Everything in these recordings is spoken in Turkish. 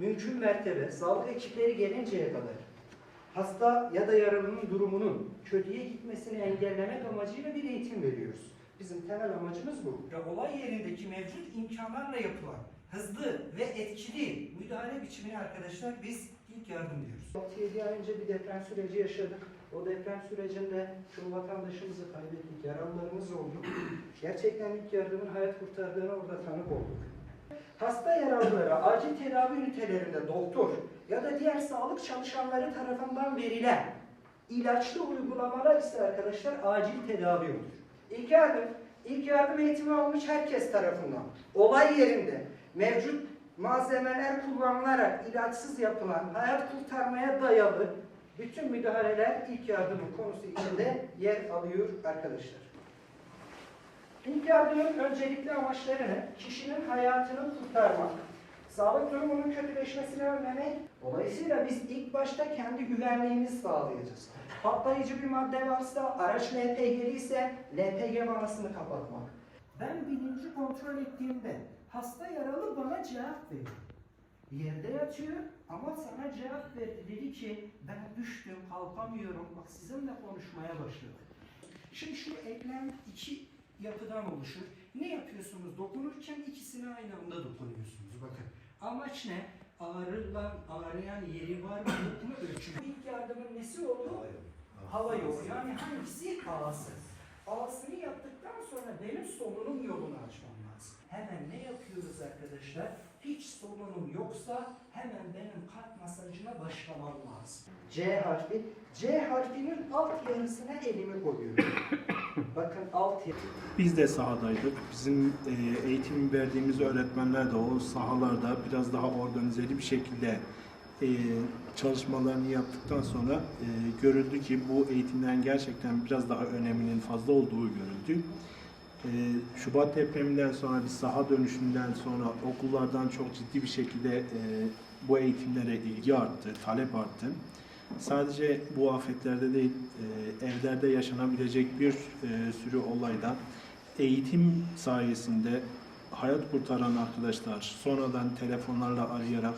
mümkün mertebe sağlık ekipleri gelinceye kadar hasta ya da yaralının durumunun kötüye gitmesini engellemek amacıyla bir eğitim veriyoruz. Bizim temel amacımız bu. Ve olay yerindeki mevcut imkanlarla yapılan hızlı ve etkili müdahale biçimini arkadaşlar biz ilk yardım diyoruz. 6-7 ay önce bir deprem süreci yaşadık. O deprem sürecinde çoğu vatandaşımızı kaybettik, yaralılarımız oldu. Gerçekten ilk yardımın hayat kurtardığına orada tanık olduk. Hasta yaralılara acil tedavi ünitelerinde doktor ya da diğer sağlık çalışanları tarafından verilen ilaçlı uygulamalar ise arkadaşlar acil tedavi olur. İlk yardım, ilk yardım eğitimi almış herkes tarafından olay yerinde mevcut malzemeler kullanılarak ilaçsız yapılan hayat kurtarmaya dayalı bütün müdahaleler ilk yardımın konusu içinde yer alıyor arkadaşlar. İlk yardımın öncelikli amaçları ne? Kişinin hayatını kurtarmak, sağlık durumunun kötüleşmesini önlemek. Dolayısıyla biz ilk başta kendi güvenliğimizi sağlayacağız. Patlayıcı bir madde varsa, araç LPG'li ise LPG vanasını kapatmak. Ben bilinci kontrol ettiğimde hasta yaralı bana cevap veriyor. Yerde yatıyor ama sana cevap verdi. Dedi ki ben düştüm, kalkamıyorum. Bak sizinle konuşmaya başladı. Şimdi şu eklem iki yapıdan oluşur. Ne yapıyorsunuz? Dokunurken ikisine aynı anda dokunuyorsunuz. Bakın. Amaç ne? Ağrılan, ağrıyan yeri var mı yok mu. İlk yardımın nesi oldu? Hava yolu. Yani hangisi? Ağası. Ağasını yaptıktan sonra benim solunum yolunu açmam lazım. Hemen ne yapıyoruz arkadaşlar? Hiç solunum yoksa hemen benim kalp masajına başlamam lazım. C harfi. C harfinin alt yarısına elimi koyuyorum. Bakın alt. Biz de sahadaydık. Bizim e, eğitim verdiğimiz öğretmenler de o sahalarda biraz daha organizeli bir şekilde e, çalışmalarını yaptıktan sonra e, görüldü ki bu eğitimlerin gerçekten biraz daha öneminin fazla olduğu görüldü. Şubat depreminden sonra bir saha dönüşünden sonra okullardan çok ciddi bir şekilde bu eğitimlere ilgi arttı, talep arttı. Sadece bu afetlerde değil, e, evlerde yaşanabilecek bir e, sürü olayda eğitim sayesinde hayat kurtaran arkadaşlar sonradan telefonlarla arayarak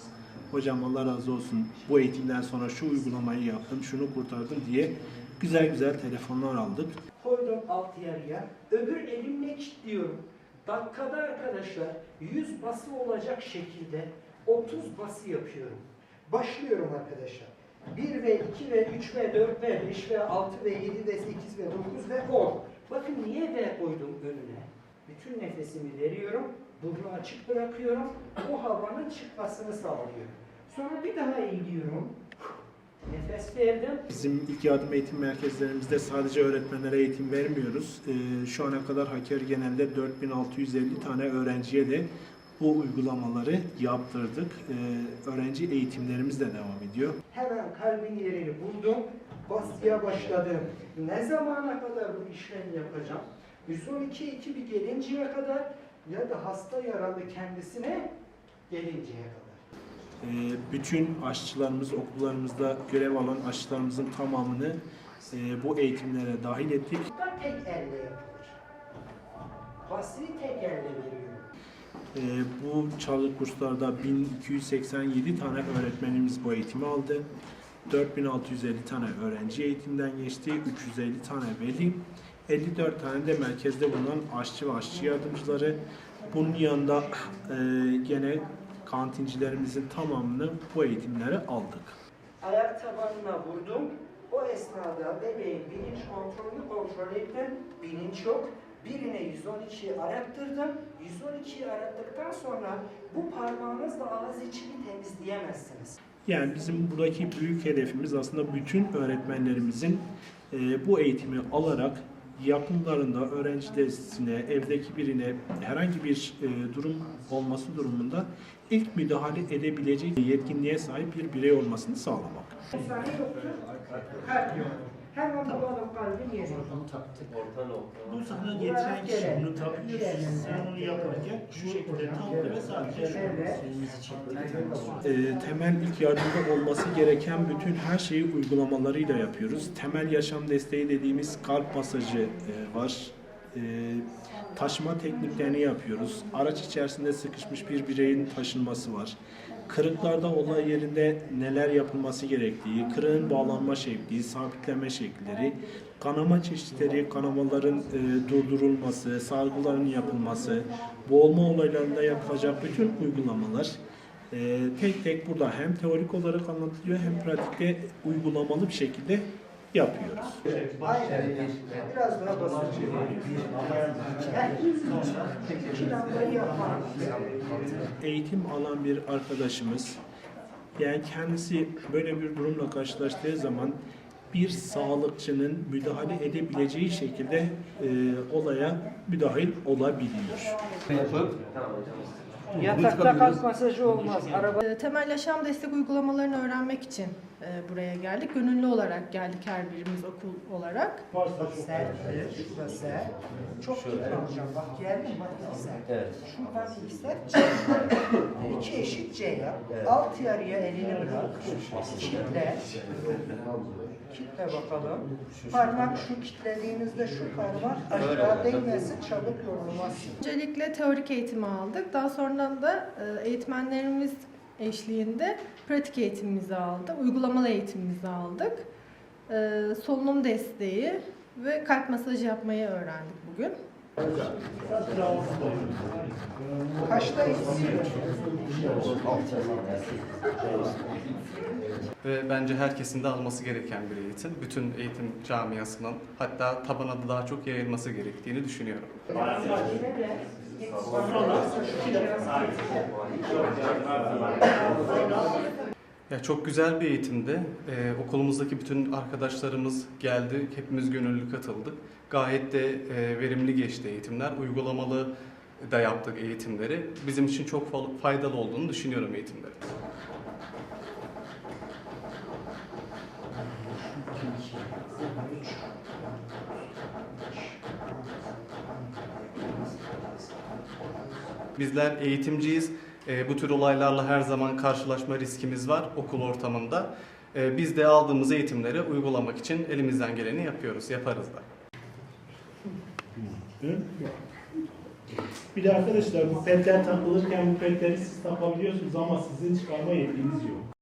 hocam Allah razı olsun bu eğitimden sonra şu uygulamayı yaptım, şunu kurtardım diye güzel güzel telefonlar aldık. Koydum alt yarıya. Öbür elimle kilitliyorum. Dakikada arkadaşlar 100 bası olacak şekilde 30 bası yapıyorum. Başlıyorum arkadaşlar. 1 ve 2 ve 3 ve 4 ve 5 ve 6 ve 7 ve 8 ve 9 ve 10. Bakın niye V koydum önüne? Bütün nefesimi veriyorum. Burnu açık bırakıyorum. O havanın çıkmasını sağlıyorum. Sonra bir daha eğiliyorum. Nefes verdim. Bizim ilk yardım eğitim merkezlerimizde sadece öğretmenlere eğitim vermiyoruz. Ee, şu ana kadar Hakkari genelde 4650 tane öğrenciye de bu uygulamaları yaptırdık. Ee, öğrenci eğitimlerimiz de devam ediyor. Hemen kalbin yerini buldum. Basıya başladım. Ne zamana kadar bu işlemi yapacağım? 112 ekibi gelinceye kadar ya da hasta yaralı kendisine gelinceye kadar. Ee, bütün aşçılarımız okullarımızda görev alan aşçılarımızın tamamını e, bu eğitimlere dahil ettik. Tek elle yapılır. Basıyı tek elle veriyorum. Ee, bu çağrı kurslarda 1287 tane öğretmenimiz bu eğitimi aldı. 4650 tane öğrenci eğitimden geçti. 350 tane veli. 54 tane de merkezde bulunan aşçı ve aşçı yardımcıları. Bunun yanında e, gene kantincilerimizin tamamını bu eğitimlere aldık. Ayak tabanına vurdum. O esnada bebeğin bilinç kontrolünü kontrol ettim. Bilinç yok. Birine 112'yi arattırdım. 112'yi arattıktan sonra bu parmağınızla ağız içini temizleyemezsiniz. Yani bizim buradaki büyük hedefimiz aslında bütün öğretmenlerimizin e, bu eğitimi alarak yakınlarında öğrencilerine, evdeki birine herhangi bir e, durum olması durumunda ilk müdahale edebilecek yetkinliğe sahip bir birey olmasını sağlamak. Bir saniye yoktu. Kalp yok. Hemen bulalım kalbin yerini. Bu sana getiren kişi bunu takıyor. Sen onu yaparken şu şekilde takıyor ve sadece şu e, temel ilk yardımda olması gereken bütün her şeyi uygulamalarıyla yapıyoruz. Temel yaşam desteği dediğimiz kalp masajı e, var. e, taşıma tekniklerini yapıyoruz. Araç içerisinde sıkışmış bir bireyin taşınması var. Kırıklarda olay yerinde neler yapılması gerektiği, kırığın bağlanma şekli, sabitleme şekilleri, kanama çeşitleri, kanamaların e, durdurulması, sargıların yapılması, boğulma olaylarında yapılacak bütün uygulamalar e, tek tek burada hem teorik olarak anlatılıyor hem pratikte uygulamalı bir şekilde yapıyoruz. Aynen. Biraz daha eğitim alan bir arkadaşımız yani kendisi böyle bir durumla karşılaştığı zaman bir sağlıkçının müdahale edebileceği şekilde e, olaya müdahil olabiliyor. Yatakta kalk masajı olmaz. Araba E, Temel yaşam destek uygulamalarını öğrenmek için e, buraya geldik. Gönüllü olarak geldik her birimiz okul olarak. ser, şurada ser. Çok tutmayacağım. Bak geldim bak ser. Evet. Şuradan C. İki eşit C. Alt yarıya elini bırak. Kitle. Kitle bakalım. Parmak şu kitlediğinizde şu parmak aşağı değmesin çabuk yorulmazsın. Öncelikle teorik eğitimi aldık. Daha sonra da e, eğitmenlerimiz eşliğinde pratik eğitimimizi aldık. Uygulamalı eğitimimizi aldık. E, Solunum desteği ve kalp masajı yapmayı öğrendik bugün. Kaçtayız? Ve bence herkesin de alması gereken bir eğitim. Bütün eğitim camiasının hatta tabana da daha çok yayılması gerektiğini düşünüyorum. Ya çok güzel bir eğitimdi. Ee, okulumuzdaki bütün arkadaşlarımız geldi, hepimiz gönüllü katıldık. Gayet de e, verimli geçti eğitimler. Uygulamalı da yaptık eğitimleri. Bizim için çok fa- faydalı olduğunu düşünüyorum eğitimlerin. Bizler eğitimciyiz. E, bu tür olaylarla her zaman karşılaşma riskimiz var okul ortamında. E, biz de aldığımız eğitimleri uygulamak için elimizden geleni yapıyoruz, yaparız da. Bir de arkadaşlar bu petler takılırken bu petleri siz takabiliyorsunuz ama sizin çıkarma yetkiniz yok.